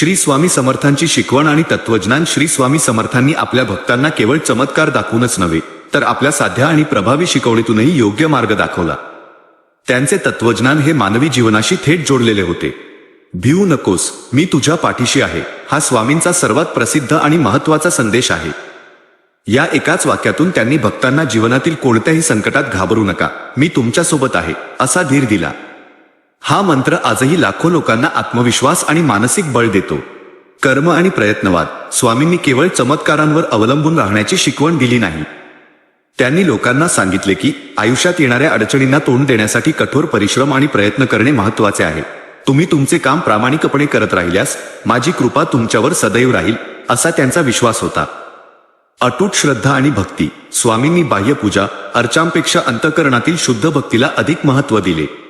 श्री स्वामी समर्थांची शिकवण आणि तत्वज्ञान श्री स्वामी समर्थांनी आपल्या भक्तांना केवळ चमत्कार दाखवूनच नव्हे तर आपल्या साध्या आणि प्रभावी शिकवणीतूनही योग्य मार्ग दाखवला. त्यांचे तत्वज्ञान हे मानवी जीवनाशी थेट जोडलेले होते. भिऊ नकोस मी तुझ्या पाठीशी आहे हा स्वामींचा सर्वात प्रसिद्ध आणि महत्त्वाचा संदेश आहे. या एकाच वाक्यातून त्यांनी भक्तांना जीवनातील कोणत्याही संकटात घाबरू नका मी तुमच्यासोबत आहे असा धीर दिला. हा मंत्र आजही लाखो लोकांना आत्मविश्वास आणि मानसिक बळ देतो. कर्म आणि प्रयत्नवाद स्वामींनी केवळ चमत्कारांवर अवलंबून राहण्याची शिकवण दिली नाही. त्यांनी लोकांना सांगितले की आयुष्यात येणाऱ्या अडचणींना तोंड देण्यासाठी कठोर परिश्रम आणि प्रयत्न करणे महत्त्वाचे आहे. तुम्ही तुमचे काम प्रामाणिकपणे करत राहिल्यास माझी कृपा तुमच्यावर सदैव राहील असा त्यांचा विश्वास होता. अटूट श्रद्धा आणि भक्ती स्वामींनी बाह्यपूजा अर्चांपेक्षा अंतकरणातील शुद्ध भक्तीला अधिक महत्त्व दिले.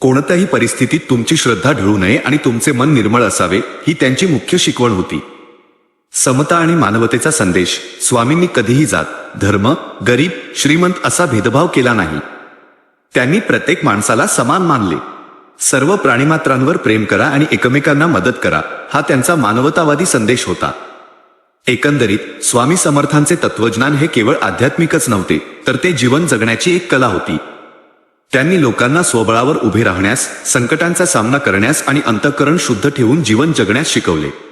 कोणत्याही परिस्थितीत तुमची श्रद्धा ढळू नये आणि तुमचे मन निर्मळ असावे ही त्यांची मुख्य शिकवण होती. समता आणि मानवतेचा संदेश. स्वामींनी कधीही जात धर्म गरीब श्रीमंत असा भेदभाव केला नाही. त्यांनी प्रत्येक माणसाला समान मानले. सर्व प्राणीमात्रांवर प्रेम करा आणि एकमेकांना मदत करा हा त्यांचा मानवतावादी संदेश होता. एकंदरीत स्वामी समर्थांचे तत्वज्ञान हे केवळ आध्यात्मिकच नव्हते तर ते जीवन जगण्याची एक कला होती. त्यांनी लोकांना स्वबळावर उभे राहण्यास संकटांचा सामना करण्यास आणि अंतःकरण शुद्ध ठेवून जीवन जगण्यास शिकवले.